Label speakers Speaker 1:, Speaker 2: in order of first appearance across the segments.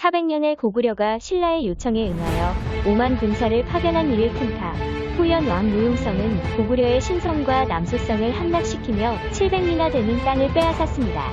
Speaker 1: 400년의 고구려가 신라의 요청에 응하여 5만 군사를 파견한 이를 튼타 후연 왕 무용성은 고구려의 신성과 남소성을 함락시키며 700리나 되는 땅을 빼앗았습니다.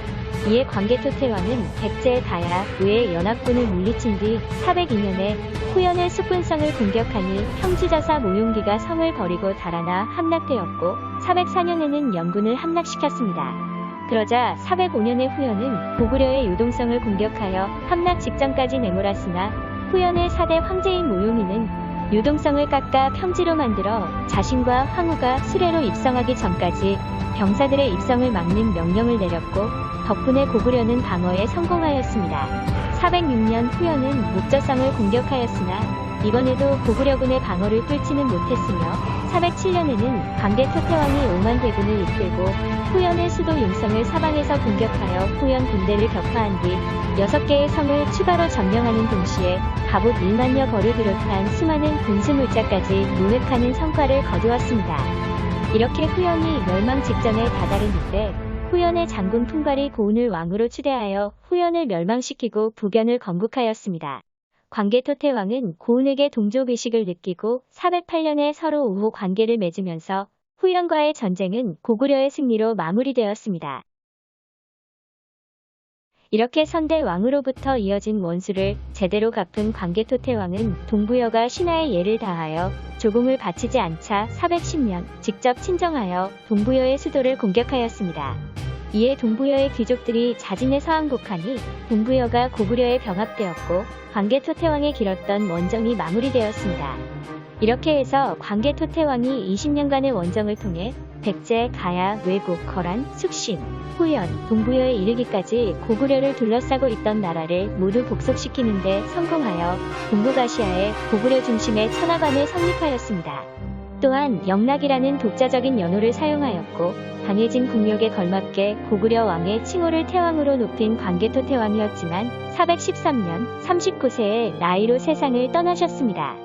Speaker 1: 이에 광개토태왕은 백제 가야 외의 연합군을 물리친 뒤 402년에 후연의 숙군성을 공격하니 형주자사 모용기가 성을 버리고 달아나 함락되었고 404년에는 연군을 함락시켰습니다. 그러자 405년의 후연은 고구려의 유동성을 공격하여 함락 직전까지 내몰았으나 후연의 4대 황제인 모용이는 유동성을 깎아 평지로 만들어 자신과 황후가 수레로 입성하기 전까지 병사들의 입성을 막는 명령을 내렸고 덕분에 고구려는 방어에 성공하였습니다. 406년 후연은 목저성을 공격하였으나 이번에도 고구려군의 방어를 뚫지는 못했으며 407년에는 광대 토태왕이 5만 대군을 이끌고 후연의 수도 용성을 사방에서 공격하여 후연 군대를 격파한 뒤 6개의 성을 추가로 점령하는 동시에 갑옷 1만여 거를 비롯한 수많은 군수물자까지 노획하는 성과를 거두었습니다. 이렇게 후연이 멸망 직전에 다다른 이때 후연의 장군 풍발이 고운을 왕으로 추대하여 후연을 멸망시키고 부견을 건국하였습니다. 광개토태왕은 고운에게 동족의식을 느끼고 408년에 서로 우호 관계를 맺으면서 후연과의 전쟁은 고구려의 승리로 마무리되었습니다. 이렇게 선대 왕으로부터 이어진 원수를 제대로 갚은 광개토태왕은 동부여가 신하의 예를 다하여 조공을 바치지 않자 410년 직접 친정하여 동부여의 수도를 공격하였습니다. 이에 동부여의 귀족들이 자진해 서항복하니 동부여가 고구려에 병합되었고 광개토태왕의 길었던 원정이 마무리되었습니다. 이렇게 해서 광개토태왕이 20년간의 원정을 통해 백제, 가야, 외국, 거란, 숙신, 후연, 동부여에 이르기까지 고구려를 둘러싸고 있던 나라를 모두 복속시키는데 성공하여 동북아시아의 고구려 중심의 천하관을 성립하였습니다. 또한 영락이라는 독자적인 연호를 사용하였고 강해진 국력에 걸맞게 고구려 왕의 칭호를 태왕으로 높인 광개토 태왕이었지만 413년 39세에 나이로 세상을 떠나셨습니다.